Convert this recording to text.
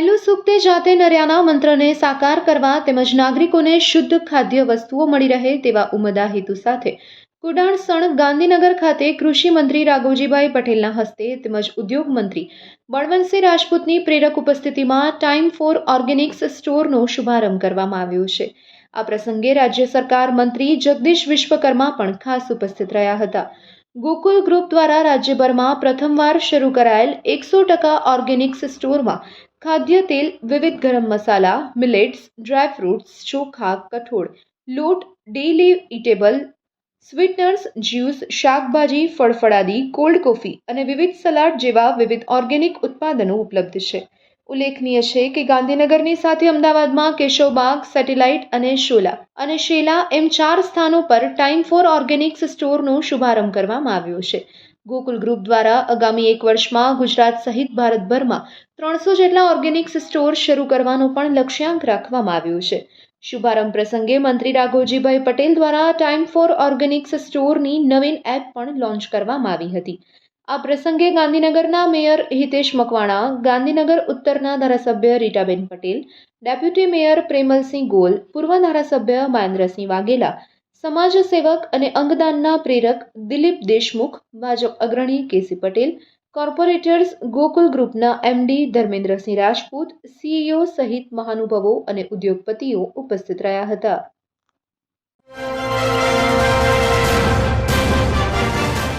પોતે જાતે નર્યાના મંત્રને સાકાર કરવા તેમજ નાગરિકોને શુદ્ધ ખાદ્ય વસ્તુઓ મળી રહે તેવા ઉમદા હેતુ સાથે કુડાણસણ ગાંધીનગર ખાતે કૃષિ મંત્રી રાઘવજીભાઈ પટેલના હસ્તે તેમજ ઉદ્યોગ મંત્રી બળવંતસિંહ રાજપૂતની પ્રેરક ઉપસ્થિતિમાં ટાઈમ ફોર ઓર્ગેનિક્સ સ્ટોરનો શુભારંભ કરવામાં આવ્યો છે. આ પ્રસંગે રાજ્ય સરકાર મંત્રી જગદીશ વિશ્વકર્મા પણ ખાસ ઉપસ્થિત રહ્યા હતા. ગોકુલ ગ્રુપ દ્વારા રાજ્યભરમાં પ્રથમવાર શરૂ કરાયેલ એકસો ટકા ઓર્ગેનિક્સ સ્ટોરમાં ખાદ્ય તેલ, વિવિધ ગરમ મસાલા, મિલેટ્સ ડ્રાયફ્રૂટ્સ ચોખા, કઠોળ, લોટ, ડેઇલી ઇટેબલ, સ્વીટનર્સ, જ્યુસ, શાકભાજી, ફળફળાદી, કોલ્ડ કોફી અને વિવિધ સલાડ જેવા વિવિધ ઓર્ગેનિક ઉત્પાદનો ઉપલબ્ધ છે. ઉલ્લેખનીય છે કે ગાંધીનગરની સાથે અમદાવાદમાં કેશવબાગ સેટેલાઇટ અને શોલા અને શેલા એમ ચાર સ્થાનો પર ટાઈમ ફોર ઓર્ગેનિક્સ સ્ટોરનો શુભારંભ કરવામાં આવ્યો છે. ગોકુલ ગ્રુપ દ્વારા આગામી એક વર્ષમાં ગુજરાત સહિત ભારતભરમાં ત્રણસો જેટલા ઓર્ગેનિક્સ સ્ટોર શરૂ કરવાનો પણ લક્ષ્યાંક રાખવામાં આવ્યો છે. શુભારંભ પ્રસંગે મંત્રી રાઘોજીભાઈ પટેલ દ્વારા ટાઈમ ફોર ઓર્ગેનિક્સ સ્ટોરની નવીન એપ પણ લોન્ચ કરવામાં આવી હતી. આ પ્રસંગે ગાંધીનગરના મેયર હિતેશ મકવાણા, ગાંધીનગર ઉત્તરના ધારાસભ્ય રીટાબેન પટેલ, ડેપ્યુટી મેયર પ્રેમલસિંહ ગોલ, પૂર્વ ધારાસભ્ય મહેન્દ્રસિંહ વાઘેલા, સમાજ સેવક અને અંગદાનના પ્રેરક દિલીપ દેશમુખ, ભાજપ અગ્રણી કેસી પટેલ, કોર્પોરેટર્સ ગોકુલ ગ્રુપના એમડી ધર્મેન્દ્રસિંહ રાજપૂત, સીઈઓ સહિત મહાનુભાવો અને ઉદ્યોગપતિઓ ઉપસ્થિત રહ્યા હતા.